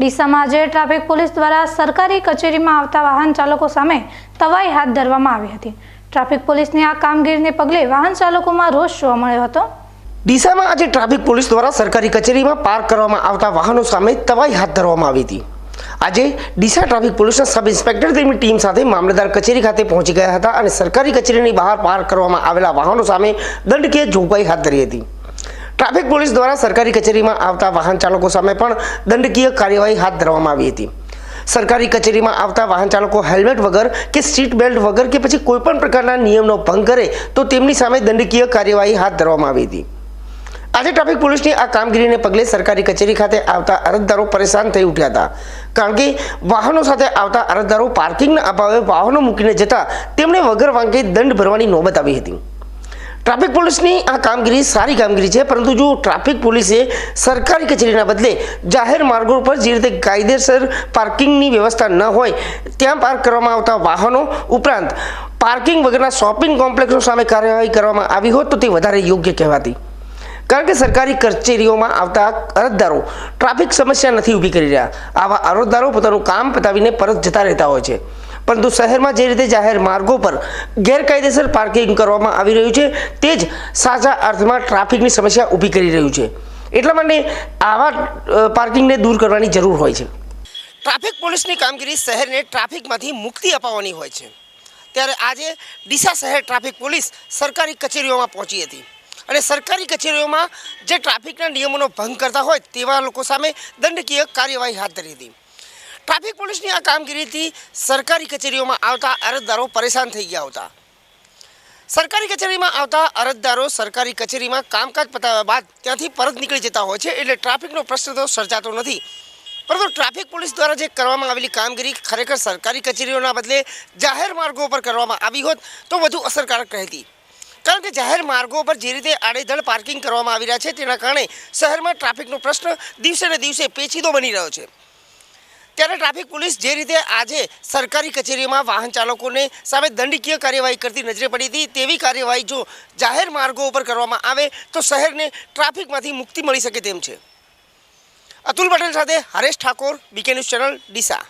ડીસામાં આજે traffic police દ્વારા સરકારી કચેરીમાં આવતા વાહન ચાલકો સામે તવાઈ હાથ ધરવામાં આવી હતી. ટ્રાફિક પોલીસની આ કામગીરીને પગલે વાહન ચાલકોમાં રોષ જોવા મળ્યો હતો. ડીસામાં આજે ટ્રાફિક પોલીસ દ્વારા સરકારી કચેરીમાં પાર્ક કરવામાં આવતા વાહનો સામે તવાઈ હાથ ધરવામાં આવી હતી. આજે ડીસા ટ્રાફિક પોલીસના સબ ઇન્સ્પેક્ટર તેમની ટીમ સાથે મામલતદાર કચેરી ખાતે પહોંચી ગયા હતા અને સરકારી કચેરીની બહાર પાર્ક કરવામાં આવેલા વાહનો સામે દંડકીય જોગવાઈ હાથ ધરી હતી. ટ્રાફિક પોલીસ દ્વારા સરકારી કચેરીમાં આવતા વાહન ચાલકો સામે પણ દંડકીય કાર્યવાહી હાથ ધરવામાં આવી હતી. સરકારી કચેરીમાં આવતા વાહન ચાલકો હેલ્મેટ વગર કે સીટ બેલ્ટ વગર કે પછી કોઈપણ પ્રકારના નિયમનો ભંગ કરે તો તેમની સામે દંડકીય કાર્યવાહી હાથ ધરવામાં આવી હતી. આજે ટ્રાફિક પોલીસની આ કામગીરીને પગલે સરકારી કચેરી ખાતે આવતા અરજદારો પરેશાન થઈ ઉઠ્યા હતા. કારણ કે વાહનો સાથે આવતા અરજદારો પાર્કિંગના અભાવે વાહનો મૂકીને જતા તેમણે વગર વાંકે દંડ ભરવાની નોબત આવી હતી. ટ્રાફિક પોલીસની આ કામગીરી સારી કામગીરી છે, પરંતુ જો ટ્રાફિક પોલીસે સરકારી કચેરીના બદલે જાહેર માર્ગો પર જે રીતે કાયદેસર પાર્કિંગની વ્યવસ્થા ન હોય, ત્યાં પાર્ક કરવામાં આવતા વાહનો ઉપરાંત પાર્કિંગ વગરના શોપિંગ કોમ્પ્લેક્સો સામે કાર્યવાહી કરવામાં આવી હોત તો તે વધારે યોગ્ય કહેવાતી. કારણ કે સરકારી કચેરીઓમાં આવતા અરજદારો ટ્રાફિક સમસ્યા નથી ઊભી કરી રહ્યા. આવા અરજદારો પોતાનું કામ પતાવીને પરત જતા રહેતા હોય છે. પરંતુ શહેરમાં જે રીતે જાહેર માર્ગો પર ગેરકાયદેસર પાર્કિંગ કરવામાં આવી રહ્યું છે, તે જ સાચા અર્થમાં ટ્રાફિકની સમસ્યા ઊભી કરી રહ્યું છે. એટલા માટે આવા પાર્કિંગને દૂર કરવાની જરૂર હોય છે. ટ્રાફિક પોલીસની કામગીરી શહેરને ટ્રાફિકમાંથી મુક્તિ અપાવવાની હોય છે. ત્યારે આજે ડીસા શહેર ટ્રાફિક પોલીસ સરકારી કચેરીઓમાં પહોંચી હતી. અને સરકારી કચેરીઓમાં જે ટ્રાફિકના નિયમોનો ભંગ કરતા હોય તેવા લોકો સામે દંડકીય કાર્યવાહી હાથ ધરી હતી. ટ્રાફિક પોલીસની આ કામગીરીથી સરકારી કચેરીઓમાં આવતા અરજદારો પરેશાન થઈ ગયા હતા. સરકારી કચેરીમાં આવતા અરજદારો સરકારી કચેરીમાં કામકાજ પતાવ્યા બાદ ત્યાંથી પરત નીકળી જતા હોય છે એટલે ટ્રાફિકનો પ્રશ્ન તો સર્જાતો નથી. પરંતુ ટ્રાફિક પોલીસ દ્વારા જે કરવામાં આવેલી કામગીરી ખરેખર સરકારી કચેરીઓના બદલે જાહેર માર્ગો પર કરવામાં આવી હોત તો વધુ અસરકારક રહેતી. કારણ કે જાહેર માર્ગો પર જે રીતે આડેધડ પાર્કિંગ કરવામાં આવી રહ્યા છે તેના કારણે શહેરમાં ટ્રાફિકનો પ્રશ્ન દિવસે ને દિવસે પેચીદો બની રહ્યો છે. ત્યારે ટ્રાફિક પોલીસ જે રીતે આજે સરકારી કચેરીમાં વાહન ચાલકોને સામે દંડકીય કાર્યવાહી કરતી નજરે પડી હતી, તેવી કાર્યવાહી જો જાહેર માર્ગો ઉપર કરવામાં આવે, તો શહેરને ટ્રાફિકમાંથી મુક્તિ મળી શકે તેમ છે. અતુલ પટેલ સાથે Haresh Thakor, BK news channel Deesa.